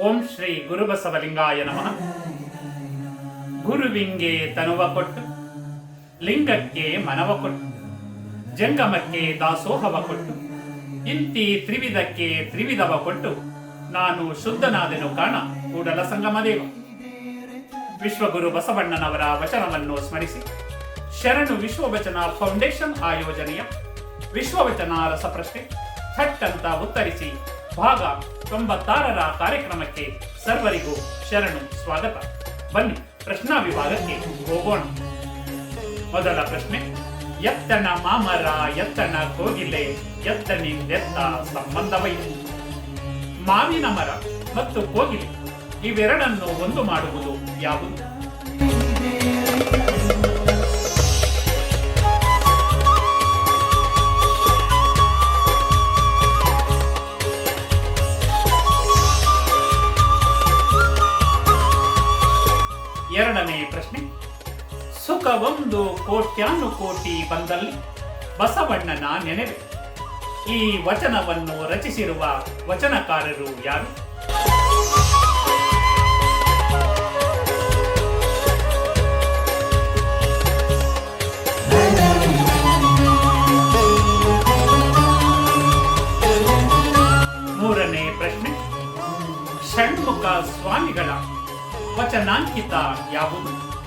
ಶ್ರೀ ಗುರುಬಸವಲಿಂಗಾಯ ನಮಃ. ಗುರುವಿಂಗೆ ತನುವ ಕೊಟ್ಟು, ಲಿಂಗಕ್ಕೆ ಮನವ ಕೊಟ್ಟು, ಜಂಗಮಕ್ಕೆ ದಾಸೋಹವ ಕೊಟ್ಟು, ಇಂತಿ ತ್ರಿವಿಧಕ್ಕೆ ತ್ರಿವಿಧವ ಕೊಟ್ಟು, ನಾನು ಶುದ್ಧನಾದೆನು ಕಾಣ, ಕೂಡಲ ಸಂಗಮದೇವ. ವಿಶ್ವಗುರು ಬಸವಣ್ಣನವರ ವಚನವನ್ನು ಸ್ಮರಿಸಿ, ಶರಣು ವಿಶ್ವವಚನ ಫೌಂಡೇಶನ್ ಆಯೋಜನೆಯ ವಿಶ್ವವಚನ ರಸಪ್ರಶ್ನೆ ಥಟ್ ಅಂತ ಉತ್ತರಿಸಿ. ಭಾಗ ತೊಂಬತ್ತಾರರ ಕಾರ್ಯಕ್ರಮಕ್ಕೆ ಸರ್ವರಿಗೂ ಶರಣು ಸ್ವಾಗತ. ಬನ್ನಿ, ಪ್ರಶ್ನಾ ವಿಭಾಗಕ್ಕೆ ಹೋಗೋಣ. ಮೊದಲ ಪ್ರಶ್ನೆ, ಎತ್ತನ ಮಾಮರ ಎತ್ತನ ಕೋಗಿಲೆ ಎತ್ತನಿಂದೆತ್ತ ಸಂಬಂಧವೈದು ಮಾವಿನ ಮರ ಮತ್ತು ಕೋಗಿಲೆ, ಇವೆರಡನ್ನು ಒಂದು ಮಾಡುವುದು ಯಾವುದು? ಒಂದು ಕೋಟ್ಯಾನು ಕೋಟಿ ಬಂದಲ್ಲಿ ಬಸವಣ್ಣನ ನೆನೆವೆ. ಈ ವಚನವನ್ನು ರಚಿಸಿರುವ ವಚನಕಾರರು ಯಾರು? ಮೂರನೇ ಪ್ರಶ್ನೆ. ಷಣ್ಮುಖ ಸ್ವಾಮಿಗಳ ವಚನಾಂಕಿತ ಯಾವುದು?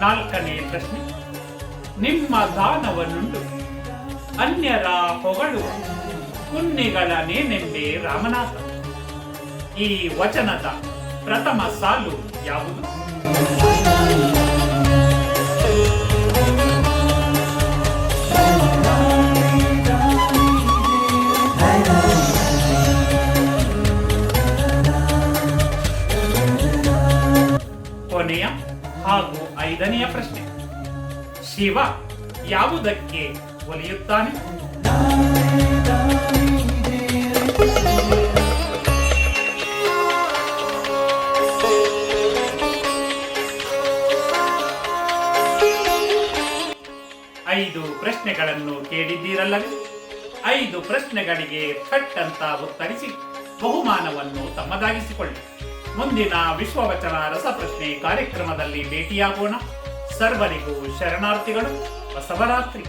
ನಾಲ್ಕನೇ ಪ್ರಶ್ನೆ. ನಿಮ್ಮ ದಾನವನ್ನುಂಡು ಅನ್ಯರ ಹೊಗಳುವ ಪುಣ್ಯಗಳ ನೇನೆಂಬೆ ರಾಮನಾಥ. ಈ ವಚನದ ಪ್ರಥಮ ಸಾಲು ಯಾವುದು? ಕೊನೆಯ ಹಾಗೂ ಐದನೆಯ ಪ್ರಶ್ನೆ. ಶಿವ ಯಾವುದಕ್ಕೆ ಒಲಿಯುತ್ತಾನೆ? ಐದು ಪ್ರಶ್ನೆಗಳನ್ನು ಕೇಳಿದ್ದೀರಲ್ಲವೇ? ಐದು ಪ್ರಶ್ನೆಗಳಿಗೆ ಥಟ್ ಅಂತ ಉತ್ತರಿಸಿ ಬಹುಮಾನವನ್ನು ತಮ್ಮದಾಗಿಸಿಕೊಳ್ಳಿ. ಮುಂದಿನ ವಿಶ್ವವಚನ ರಸಪ್ರಶ್ನೆ ಕಾರ್ಯಕ್ರಮದಲ್ಲಿ ಭೇಟಿಯಾಗೋಣ. ಸರ್ವರಿಗೂ ಶರಣಾರ್ಥಿಗಳು ಬಸವರಾತ್ರಿ.